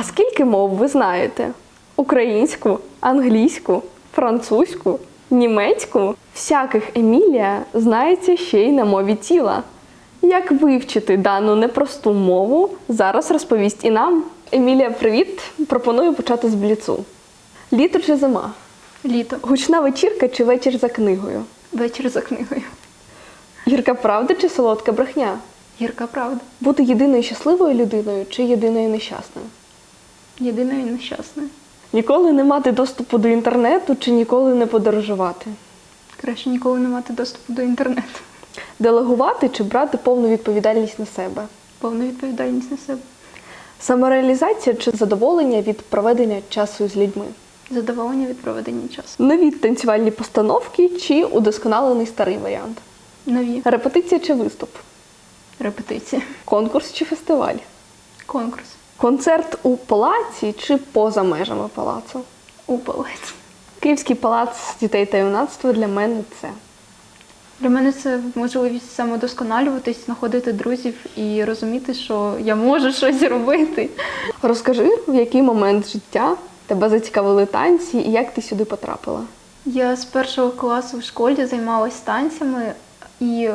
А скільки мов ви знаєте? Українську, англійську, французьку, німецьку? Всяких Емілія знається ще й на мові тіла. Як вивчити дану непросту мову, зараз розповість і нам. Емілія, привіт! Пропоную почати з бліцу. Літо чи зима? Літо. Гучна вечірка чи вечір за книгою? Вечір за книгою. Гірка правда чи солодка брехня? Гірка правда. Бути єдиною щасливою людиною чи єдиною нещасною? Єдиною нещасною. Ніколи не мати доступу до інтернету чи ніколи не подорожувати? Краще ніколи не мати доступу до інтернету. Делегувати чи брати повну відповідальність на себе? Повну відповідальність на себе. Самореалізація чи задоволення від проведення часу з людьми? Задоволення від проведення часу. Нові танцювальні постановки чи удосконалений старий варіант? Нові Репетиція чи виступ? репетиції. Конкурс чи фестиваль? Конкурс. Концерт у палаці чи поза межами палацу? У палець. Київський палац дітей та юнацтва для мене це. Для мене це можливість самодосконалюватись, знаходити друзів і розуміти, що я можу щось робити. Розкажи, в який момент життя тебе зацікавили танці і як ти сюди потрапила? Я з першого класу в школі займалась танцями і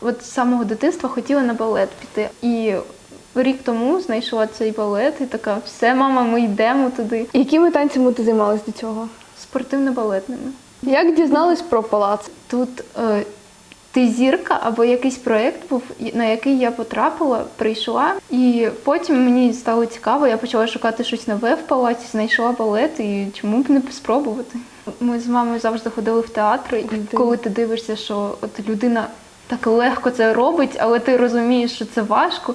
от з самого дитинства хотіла на балет піти. І рік тому знайшла цей балет і така, все, мама, ми йдемо туди. Якими танцями ти займалась до цього? Спортивно-балетними. Як дізналась про палац? Тут е, ти зірка або якийсь проєкт був, на який я потрапила, прийшла, і потім мені стало цікаво, я почала шукати щось нове в палаці, знайшла балет, і чому б не спробувати. Ми з мамою завжди ходили в театр, і коли ти дивишся, що от людина так легко це робить, але ти розумієш, що це важко.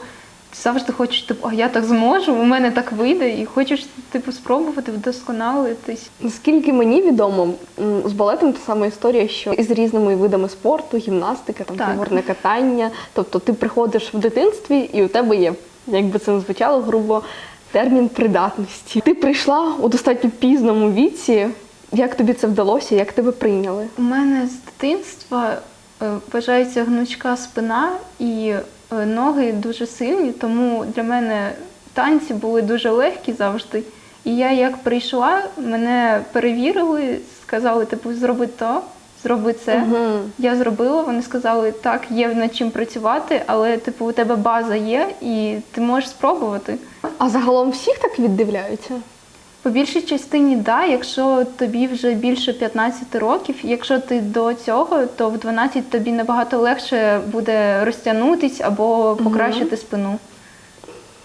Завжди хочеш, типу, а я так зможу, у мене так вийде, і хочеш типу спробувати вдосконалитись. Наскільки мені відомо, з балетом та сама історія, що із різними видами спорту, гімнастика, там фігурне катання. Тобто ти приходиш в дитинстві і у тебе є, як би це не звучало, грубо термін придатності. Ти прийшла у достатньо пізному віці. Як тобі це вдалося? Як тебе прийняли? У мене з дитинства е, вважається гнучка спина і ноги дуже сильні, тому для мене танці були дуже легкі завжди. І я як прийшла, мене перевірили, сказали, типу, зроби то, зроби це. Мгм. Я зробила, вони сказали, так, є над чим працювати, але типу у тебе база є і ти можеш спробувати. А загалом всіх так віддивляються? По більшій частині, да, якщо тобі вже більше 15 років, якщо ти до цього, то в 12 тобі набагато легше буде розтягнутись або покращити спину.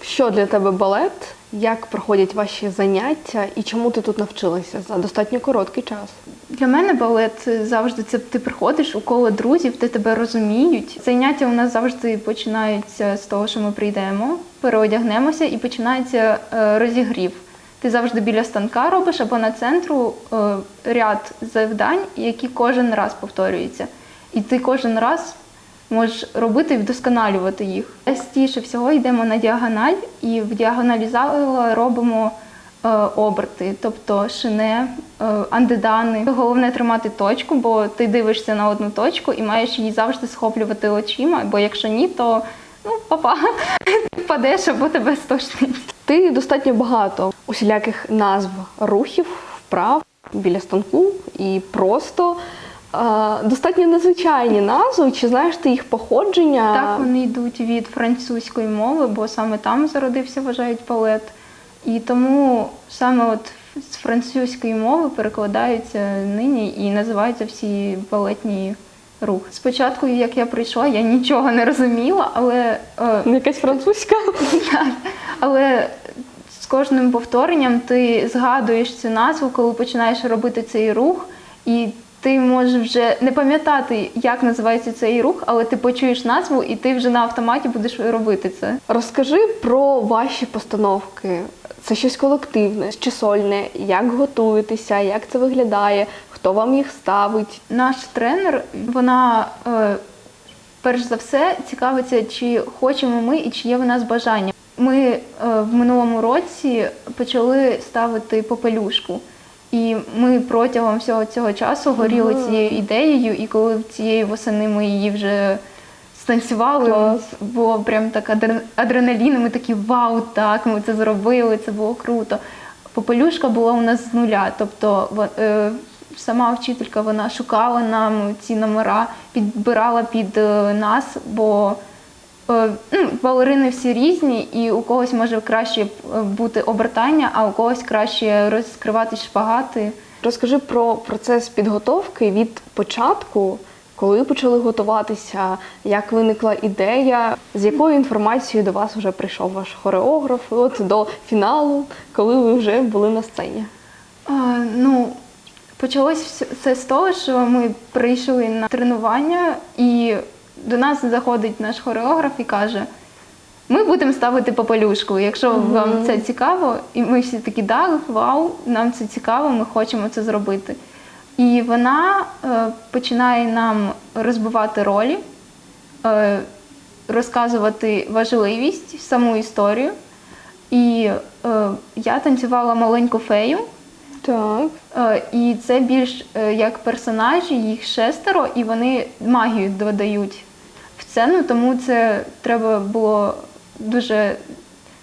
Що для тебе балет? Як проходять ваші заняття і чому ти тут навчилася за достатньо короткий час? Для мене балет завжди це ти приходиш у коло друзів, де тебе розуміють. Заняття у нас завжди починаються з того, що ми прийдемо, переодягнемося і починається е, розігрів. Ти завжди біля станка робиш або на центру е, ряд завдань, які кожен раз повторюються. І ти кожен раз можеш робити і вдосконалювати їх. Частіше всього йдемо на діагональ, і в діагоналі зала робимо е, оберти, тобто шине, е, андедани. Головне тримати точку, бо ти дивишся на одну точку і маєш її завжди схоплювати очима, бо якщо ні, то ну, папа, впадеш або тебе стошнить. Ти достатньо багато усіляких назв рухів, вправ біля станку і просто е, достатньо незвичайні назви. Чи знаєш ти їх походження? Так, вони йдуть від французької мови, бо саме там зародився, вважають балет. І тому саме от з французької мови перекладаються нині і називаються всі балетні рухи. Спочатку, як я прийшла, я нічого не розуміла, але, е, Якась французька? але з кожним повторенням ти згадуєш цю назву, коли починаєш робити цей рух, і ти можеш вже не пам'ятати, як називається цей рух, але ти почуєш назву, і ти вже на автоматі будеш робити це. Розкажи про ваші постановки. Це щось колективне чи сольне, як готуєтеся, як це виглядає, хто вам їх ставить. Наш тренер, вона е, перш за все цікавиться, чи хочемо ми і чи є в нас бажання. Ми е, в минулому році почали ставити попелюшку. І ми протягом всього цього часу горіли Ага. цією ідеєю, і коли цієї восени ми її вже станцювали. Клас. Було прям так адре- адреналін. Ми такі вау, так, ми це зробили, це було круто. Попелюшка була у нас з нуля. Тобто е, сама вчителька вона шукала нам ці номера, підбирала під е, нас, бо е, ну, балерини всі різні, і у когось може краще е, бути обертання, а у когось краще розкривати шпагати. Розкажи про процес підготовки від початку, коли почали готуватися, як виникла ідея, з якою інформацією до вас вже прийшов ваш хореограф, от до фіналу, коли ви вже були на сцені. А, ну, почалось вс- це з того, що ми прийшли на тренування, і до нас заходить наш хореограф і каже: ми будемо ставити попелюшку, якщо вам це цікаво. І ми всі такі, да, вау, нам це цікаво, ми хочемо це зробити. І вона е, починає нам розбивати ролі, е, розказувати важливість, саму історію. І е, я танцювала маленьку фею. Так. Е, І це більш е, як персонажі, їх шестеро, і вони магію додають в сцену, тому це треба було дуже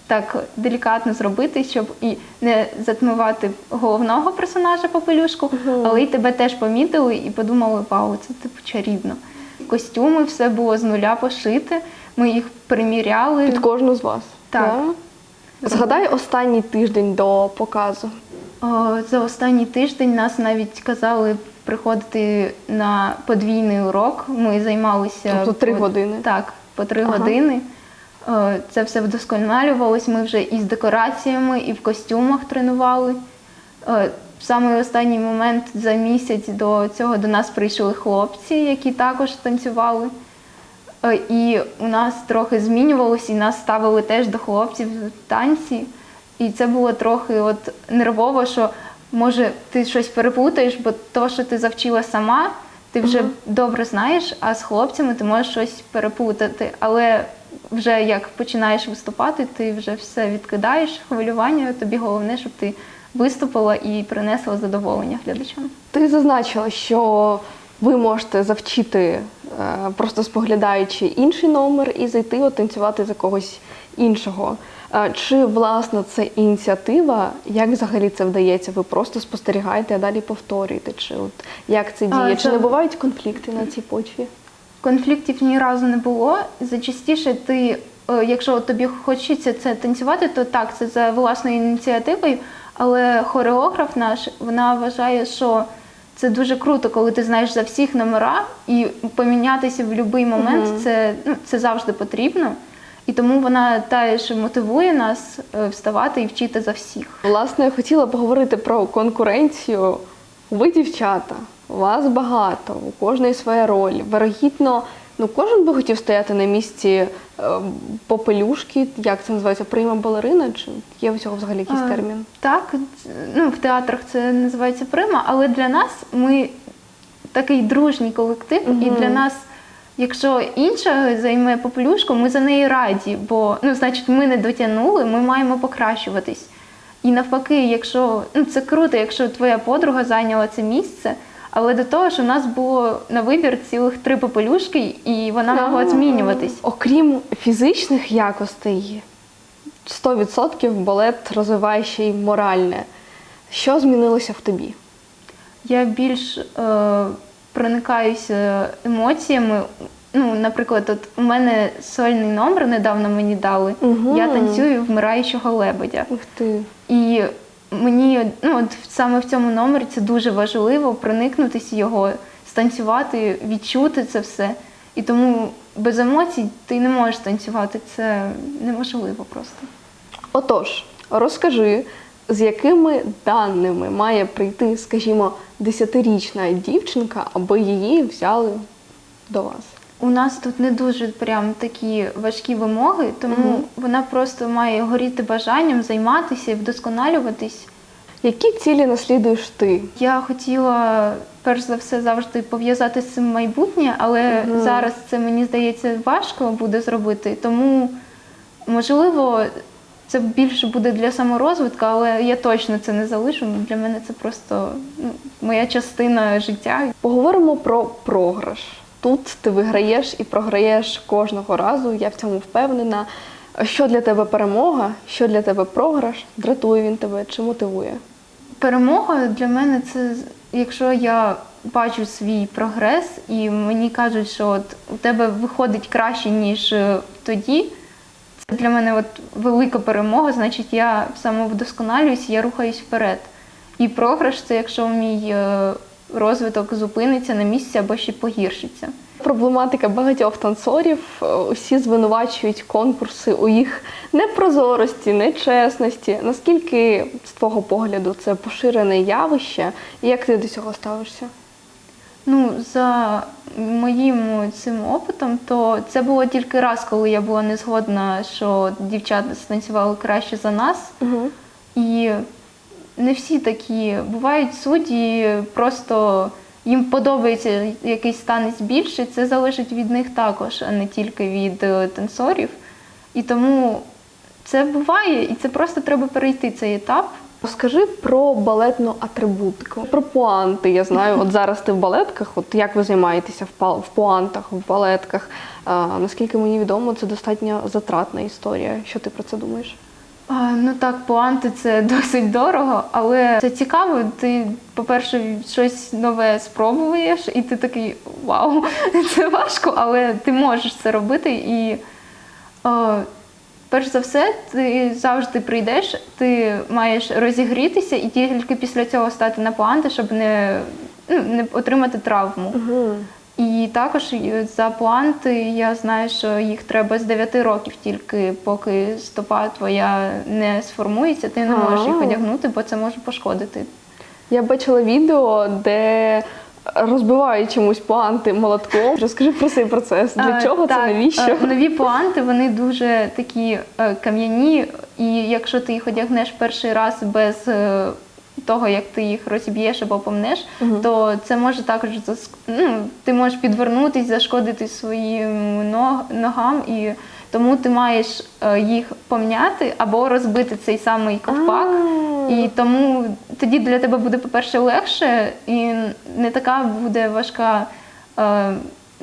так делікатно зробити, щоб і не затмивати головного персонажа попелюшку, але й тебе теж помітили і подумали, вау, це типу чарівно. Костюми, все було з нуля пошите, ми їх приміряли. Під кожну з вас. Так. Да? Згадай останній тиждень до показу. За останній тиждень нас навіть казали приходити на подвійний урок. Ми займалися Тобто три по- години? Так, по три Ага. години. Це все вдосконалювалось. Ми вже і з декораціями, і в костюмах тренували. В самий останній момент за місяць до цього до нас прийшли хлопці, які також танцювали. І у нас трохи змінювалося, і нас ставили теж до хлопців в танці. І це було трохи от нервово, що може ти щось переплутаєш, бо то, що ти завчила сама, ти вже добре знаєш, а з хлопцями ти можеш щось переплутати. Але вже як починаєш виступати, ти вже все відкидаєш, хвилювання. Тобі головне, щоб ти виступила і принесла задоволення глядачам. Ти зазначила, що ви можете завчити, е, просто споглядаючи інший номер і зайти от танцювати за когось іншого. Чи власне це ініціатива? Як взагалі це вдається? Ви просто спостерігаєте, а далі повторюєте? Чи от як це А, діє? Чи це- не бувають конфлікти на цій почві? Конфліктів ні разу не було. Зачастіше ти, е, якщо тобі хочеться це танцювати, то так, це за власною ініціативою. Але хореограф наш вона вважає, що це дуже круто, коли ти знаєш за всіх номера, і помінятися в будь-який момент це, ну, це завжди потрібно. І тому вона теж мотивує нас е, вставати і вчити за всіх. Власне, я хотіла поговорити про конкуренцію. Ви дівчата, вас багато, у кожної своя роль. Вирогідно, ну кожен би хотів стояти на місці е, попелюшки, як це називається, прийма балерина, чи є у цього взагалі якийсь А, термін? Так, ну в театрах це називається прима, але для нас ми такий дружній колектив, і для нас, якщо інша займе попелюшку, ми за неї раді, бо ну, значить, ми не дотягнули, ми маємо покращуватись. І навпаки, якщо ну це круто, якщо твоя подруга зайняла це місце. Але до того, що в нас було на вибір цілих три попелюшки, і вона могла змінюватись. Окрім фізичних якостей, 100% балет розвиває ще й моральне. Що змінилося в тобі? Я більш е, проникаюся емоціями. Ну, наприклад, от у мене сольний номер недавно мені дали. Мгм. Я танцюю вмираючого лебедя. Ух ти. І мені ну, от саме в цьому номері це дуже важливо проникнутися його, станцювати, відчути це все. І тому без емоцій ти не можеш танцювати. Це неможливо просто. Отож, розкажи, з якими даними має прийти, скажімо, 10-річна дівчинка, аби її взяли до вас? У нас тут не дуже прям такі важкі вимоги, тому вона просто має горіти бажанням займатися і вдосконалюватись. Які цілі наслідуєш ти? Я хотіла перш за все завжди пов'язати з цим майбутнє, але зараз це мені здається важко буде зробити. Тому можливо це більше буде для саморозвитку, але я точно це не залишу. Для мене це просто ну, моя частина життя. Поговоримо про програш. тут ти виграєш і програєш кожного разу. Я в цьому впевнена. Що для тебе перемога, що для тебе програш? Дратує він тебе чи мотивує? Перемога для мене це якщо я бачу свій прогрес, і мені кажуть, що от у тебе виходить краще, ніж е, тоді. Для мене от велика перемога, значить, я самовдосконалююсь, я рухаюсь вперед. І програш це якщо мій е, розвиток зупиниться на місці або ще погіршиться. Проблематика багатьох танцорів. Е, Усі звинувачують конкурси у їх непрозорості, нечесності. Наскільки, з твого погляду, це поширене явище? І як ти до цього ставишся? Ну, за моїм цим опитом, то це було тільки раз, коли я була не згодна, що дівчата станцювали краще за нас. Угу. І не всі такі. Бувають судді, просто їм подобається якийсь танець більше. Це залежить від них також, а не тільки від е, танцорів. І тому це буває, і це просто треба перейти цей етап. Розкажи про балетну атрибутику, про пуанти. Я знаю, от зараз ти в балетках. От як ви займаєтеся в пуантах, в балетках? А, наскільки мені відомо, це достатньо затратна історія. Що ти про це думаєш? А, ну так, пуанти це досить дорого, але це цікаво. Ти, по-перше, щось нове спробуєш, і ти такий вау, це важко, але ти можеш це робити. І о, перш за все, ти завжди прийдеш, ти маєш розігрітися і тільки після цього стати на пуанти, щоб не, ну, не отримати травму. Угу. І також за пуанти я знаю, що їх треба з 9 років тільки, поки стопа твоя не сформується, ти не можеш їх одягнути, бо це може пошкодити. Я бачила відео, де розбивають чомусь пуанти молотком. Розкажи про цей процес. Для А, чого це? Навіщо? е, Нові пуанти вони дуже такі е, кам'яні, і якщо ти їх одягнеш перший раз без е, того, як ти їх розіб'єш або помнеш, Мгм. то це може також ну, ти можеш підвернутись, зашкодити своїм ног- ногам, і тому ти маєш е, їх помняти або розбити цей самий ковпак. І тому тоді для тебе буде, по-перше, легше і не така буде важка е,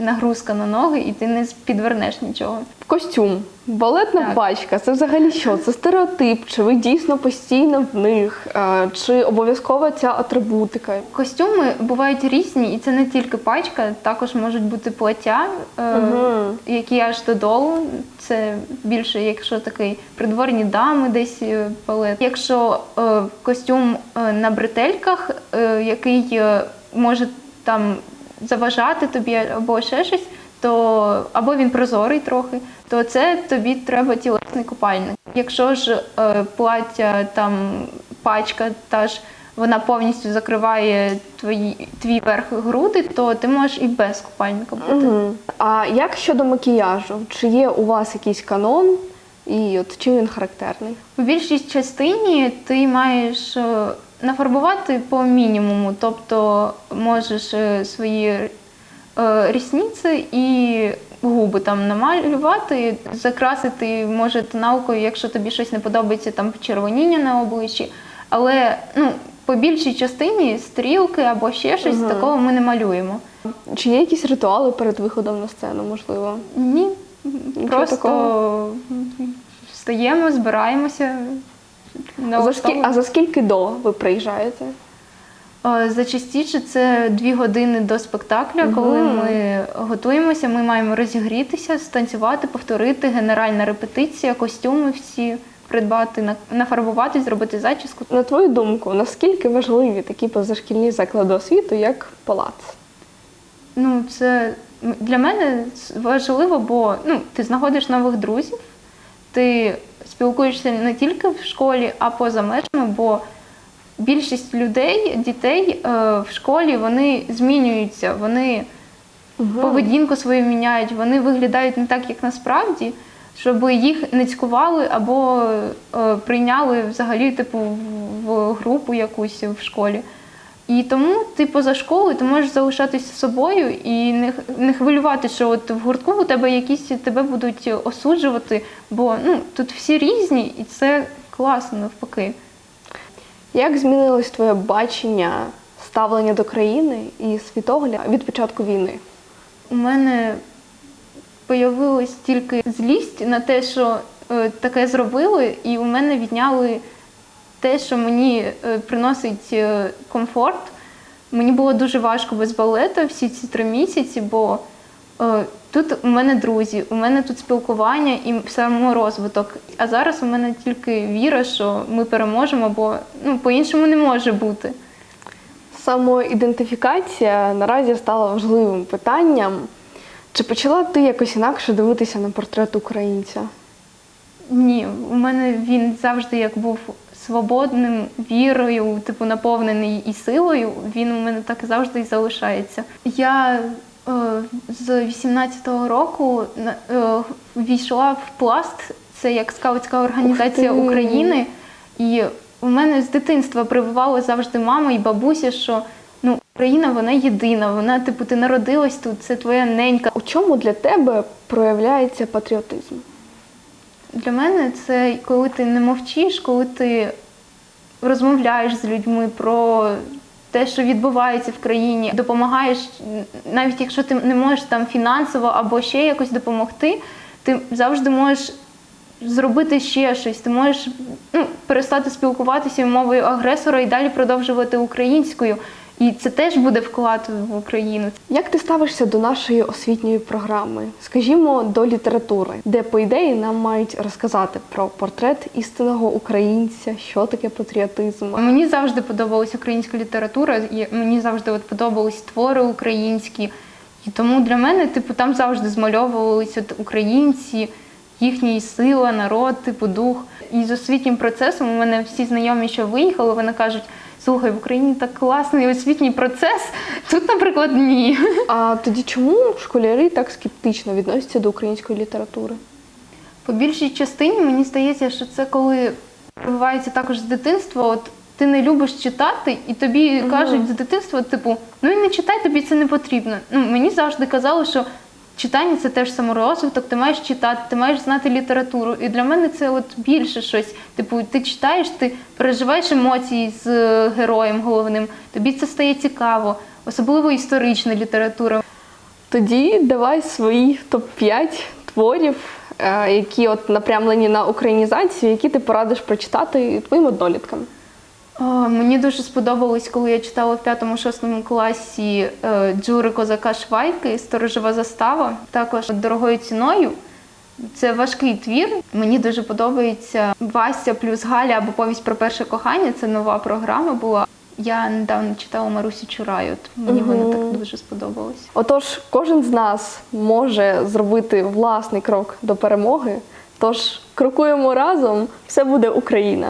нагрузка на ноги, і ти не підвернеш нічого. Костюм, балетна Так. пачка. Це взагалі що? Це стереотип? Чи ви дійсно постійно в них? Чи обов'язкова ця атрибутика? Костюми бувають різні, і це не тільки пачка, також можуть бути плаття, Мгм. які аж додолу. Це більше, якщо такий придворні дами, десь е, балет. Якщо е, костюм на бретельках, який може там заважати тобі або ще щось, то або він прозорий трохи, то це тобі треба тілесний купальник. Якщо ж е, плаття там пачка, та ж вона повністю закриває твої твій верх груди, то ти можеш і без купальника бути. Угу. А як щодо макіяжу? Чи є у вас якийсь канон? І от чим він характерний? У більшій частині ти маєш е, нафарбувати по мінімуму, тобто можеш е, свої е, рісниці і губи там намалювати, закрасити може тоналкою, якщо тобі щось не подобається, там почервоніння на обличчі. Але ну, по більшій частині стрілки або ще щось Мгм. такого ми не малюємо. Чи є якісь ритуали перед виходом на сцену, можливо? Ні, просто такого? встаємо, збираємося. За скі... А за скільки до ви приїжджаєте? Е, Зачастіше це дві години до спектакля, Мгм. коли ми готуємося, ми маємо розігрітися, станцювати, повторити, генеральна репетиція, костюми всі придбати, на- нафарбувати, зробити зачіску. На твою думку, наскільки важливі такі позашкільні заклади освіти, як палац? Ну, це для мене важливо, бо ну, ти знаходиш нових друзів, ти спілкуєшся не тільки в школі, а поза межами, бо більшість людей, дітей е, в школі вони змінюються, вони поведінку свою міняють, вони виглядають не так, як насправді, щоб їх не цькували або е, прийняли взагалі типу в групу якусь в школі. І тому ти поза школою ти можеш залишатися собою і не, не хвилювати, що от в гуртку у тебе якісь тебе будуть осуджувати, бо ну тут всі різні, і це класно навпаки. Як змінилось твоє бачення ставлення до країни і світогляд від початку війни? у мене появилась тільки злість на те, що е, таке зробили, і у мене відняли те, що мені е, приносить е, комфорт. Мені було дуже важко без балету всі ці три місяці, бо е, тут у мене друзі, у мене тут спілкування і саморозвиток. А зараз у мене тільки віра, що ми переможемо, бо ну, по-іншому не може бути. Самоідентифікація наразі стала важливим питанням. Чи почала ти якось інакше дивитися на портрет українця? Ні, у мене він завжди як був свободним, вірою, типу наповнений і силою. Він у мене так завжди і залишається. Я е, з 18-го року е, війшла в пласт. Це як скаутська організація України. І у мене з дитинства прививала завжди мама і бабуся, що ну Україна вона єдина. Вона, типу, ти народилась тут, це твоя ненька. У чому для тебе проявляється патріотизм? Для мене це коли ти не мовчиш, коли ти розмовляєш з людьми про те, що відбувається в країні, допомагаєш, навіть якщо ти не можеш там фінансово або ще якось допомогти, ти завжди можеш зробити ще щось. Ти можеш ну, перестати спілкуватися мовою агресора і далі продовжувати українською. І це теж буде вклад в Україну. Як ти ставишся до нашої освітньої програми? Скажімо, до літератури, де, по ідеї, нам мають розказати про портрет істинного українця, що таке патріотизм. Мені завжди подобалась українська література, і мені завжди от подобались твори українські. І тому для мене, типу, там завжди змальовувалися от українці, їхня сила, народ, типу, дух. І з освітнім процесом у мене всі знайомі, що виїхали, вони кажуть: слухай, в Україні так класний освітній процес. Тут, наприклад, ні. А тоді чому школярі так скептично відносяться до української літератури? По більшій частині мені здається, що це коли прививається також з дитинства. От ти не любиш читати, і тобі кажуть з дитинства, типу, ну і не читай, тобі це не потрібно. Ну мені завжди казали, що читання це теж саморозвиток, ти маєш читати, ти маєш знати літературу. І для мене це от більше щось. Типу, ти читаєш, ти переживаєш емоції з е, героєм головним, тобі це стає цікаво, особливо історична література. Тоді давай свої топ-5 творів, е, які от напрямлені на українізацію, які ти порадиш прочитати твоїм одноліткам. Мені дуже сподобалось, коли я читала в 5-6 класі е, Джури Козака Швайки, Сторожова застава, також дорогою ціною. Це важкий твір. Мені дуже подобається Вася плюс Галя або повість про перше кохання. Це нова програма була. Я недавно читала Марусю Чурай, от мені вона так дуже сподобалась. Отож, кожен з нас може зробити власний крок до перемоги. Тож крокуємо разом, все буде Україна.